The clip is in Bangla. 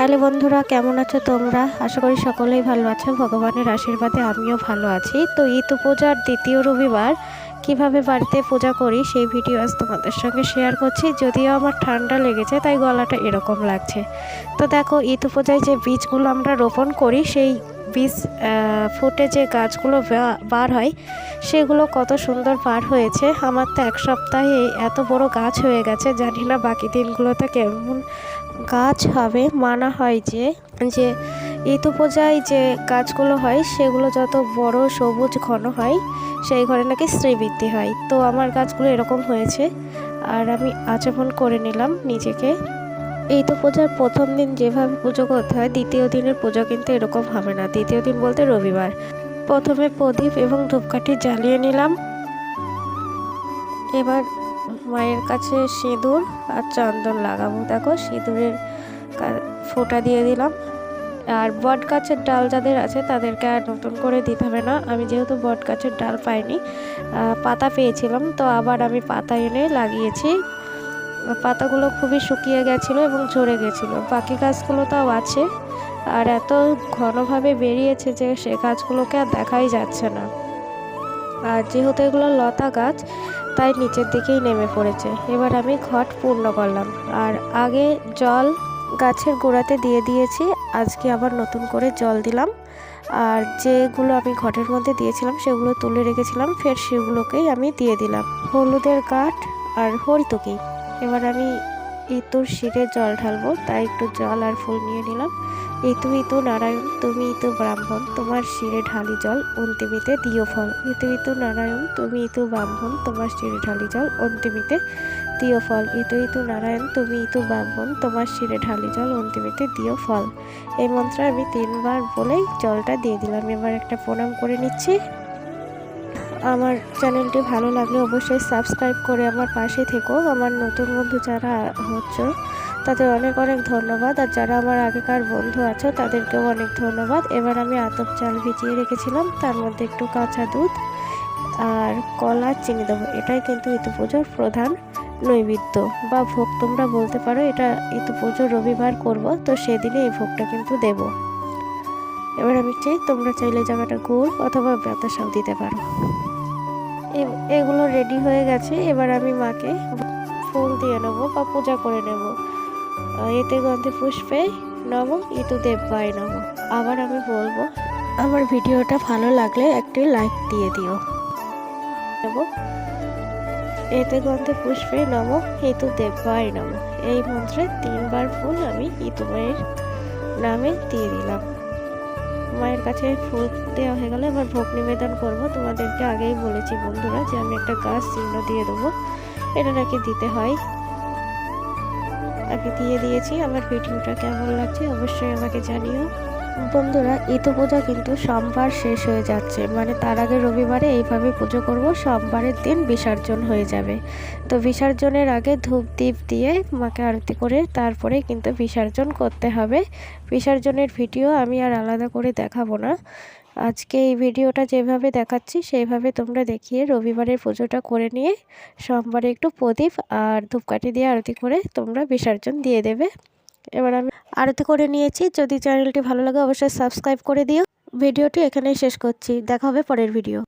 হ্যালো বন্ধুরা, কেমন আছো তোমরা? আশা করি সকলেই ভালো আছো। ভগবানের আশীর্বাদে আমিও ভালো আছি। তো ঈদ পূজার দ্বিতীয় রবিবার, কীভাবে বাড়িতে পূজা করি সেই ভিডিও আজ তোমাদের সঙ্গে শেয়ার করছি। যদিও আমার ঠান্ডা লেগেছে, তাই গলাটা এরকম লাগছে। তো দেখো, ঈদ পূজায় যে বীজগুলো আমরা রোপণ করি, সেই বীজ ফুটে যে গাছগুলো বার হয়, সেগুলো কত সুন্দর বার হয়েছে। আমার তো এক সপ্তাহে এত বড় গাছ হয়ে গেছে, জানি না বাকি দিনগুলোতে কেমন গাছ হবে, মানা হয় যে যে ঋতু পূজায় যে গাছগুলো হয়, সেগুলো যত বড়, সবুজ, ঘন হয়, সেই ঘরে নাকি শ্রীবৃদ্ধি হয়। তো আমার গাছগুলো এরকম হয়েছে, আর আমি আচমন করে নিলাম নিজেকে। এই তো পূজার প্রথম দিন যেভাবে পুজো করতে হয়, দ্বিতীয় দিনের পুজো কিন্তু এরকম হবে না। দ্বিতীয় দিন বলতে রবিবার। প্রথমে প্রদীপ এবং ধূপকাঠি জ্বালিয়ে নিলাম। এবার মায়ের কাছে সিঁদুর আর চন্দন লাগাবো। দেখো, সিঁদুরের ফোঁটা দিয়ে দিলাম। আর বট গাছের ডাল যাদের আছে, তাদেরকে আর নতুন করে দিতে হবে না। আমি যেহেতু বট গাছের ডাল পাইনি পাতা পেয়েছিলাম, তো আবার আমি পাতা এনে লাগিয়েছি। পাতাগুলো খুবই শুকিয়ে গেছিল এবং ঝরে গেছিল। বাকি গাছগুলো তাও আছে। আর এত ঘনভাবে বেরিয়েছে যে সে গাছগুলোকে আর দেখাই যাচ্ছে না। আর যেহেতু এগুলো লতা গাছ তাই নিচের দিকেই নেমে পড়েছে। এবার আমি ঘট পূর্ণ করলাম। আর আগে জল গাছের গোড়াতে দিয়ে দিয়েছি, আজকে আবার নতুন করে জল দিলাম। আর যেগুলো আমি ঘটের মধ্যে দিয়েছিলাম, সেগুলো তুলে রেখেছিলাম, ফের সেগুলোকেই আমি দিয়ে দিলাম। হলুদের কাঠ আর হরিতকি। এবার আমি ইতুর শিরে জল ঢালবো, তাই একটু জল আর ফুল নিয়ে নিলাম। ইতু ইতু নারায়ণ, তুমি ইতু ব্রাহ্মণ, তোমার শিরে ঢালি জল, অন্তিমিতে দিও ফল। ইতু ইতু নারায়ণ, তুমি ইতু ব্রাহ্মণ, তোমার শিরে ঢালি জল, অন্তিমিতে দিও ফল। ইতু ইতু নারায়ণ, তুমি ইতু ব্রাহ্মণ, তোমার শিরে ঢালি জল, অন্তিমিতে দিও ফল। এই মন্ত্র আমি তিনবার বলেই জলটা দিয়ে দিলাম। এবার একটা প্রণাম করে নিচ্ছি। আমার চ্যানেলটি ভালো লাগলে অবশ্যই সাবস্ক্রাইব করে আমার পাশে থেকো। আমার নতুন বন্ধু যারা হচ্ছে, তাদের অনেক অনেক ধন্যবাদ। আর যারা আমার আগেকার বন্ধু আছো, তাদেরকেও অনেক ধন্যবাদ। এবার আমি আতপ চাল ভিজিয়ে রেখেছিলাম, তার মধ্যে একটু কাঁচা দুধ আর কলা চিনি দেবো। এটাই কিন্তু ইতু পুজোর প্রধান নৈবেদ্য। বা ভোগ তোমরা বলতে পারো, এটা ইতু পুজো রবিবার করব, তো সেদিনে এই ভোগটা কিন্তু দেব। এবার আমি চাই তোমরা চাইলে জায়গাটা গুড় অথবা ব্যথা বাতাসাও দিতে পারো। এগুলো রেডি হয়ে গেছে। এবার আমি মাকে ফুল দিয়ে নেব বা পূজা করে নেব। এতে গন্ধে পুষ্পে নব ইতু দেব্যায় নব আবার আমি বলব, আমার ভিডিওটা ভালো লাগলে একটি লাইক দিয়ে দিও। নেব। এতে গন্ধে পুষ্পে নব ইতু দেব্যায় নব এই মন্ত্রে তিনবার ফুল আমি ইতুমায়ের নামে দিয়ে দিলাম। মায়ের কাছে ফুল দেওয়া হয়ে গেলে। এবার ভোগ নিবেদন করব। তোমাদেরকে আগেই বলেছি বন্ধুরা যে আমি একটা গাছ চিহ্ন দিয়ে দেবো। এটা নাকি দিতে হয়। আগে দিয়ে দিয়েছি। আমার ভিডিওটা কেমন লাগছে অবশ্যই আমাকে জানিও। বন্ধুরা ঈদ পূজা কিন্তু সোমবার শেষ হয়ে যাচ্ছে। মানে তার আগে রবিবারে এইভাবে পুজো করব, সোমবারের দিন বিসর্জন হয়ে যাবে। তো বিসর্জনের আগে ধূপ দ্বীপ দিয়ে মাকে আরতি করে তারপরে কিন্তু বিসর্জন করতে হবে। বিসর্জনের ভিডিও আমি আর আলাদা করে দেখাবো না। আজকে এই ভিডিওটা যেভাবে দেখাচ্ছি, সেইভাবে তোমরা দেখিয়ে রবিবারের পুজোটা করে নিয়ে সোমবারে একটু প্রদীপ আর ধূপকাঠি দিয়ে আরতি করে তোমরা বিসর্জন দিয়ে দেবে। এবার আমি আরতি করে নিয়েছি। যদি চ্যানেলটি ভালো লাগে, অবশ্যই সাবস্ক্রাইব করে দিও। ভিডিওটি এখানেই শেষ করছি। দেখা হবে পরের ভিডিও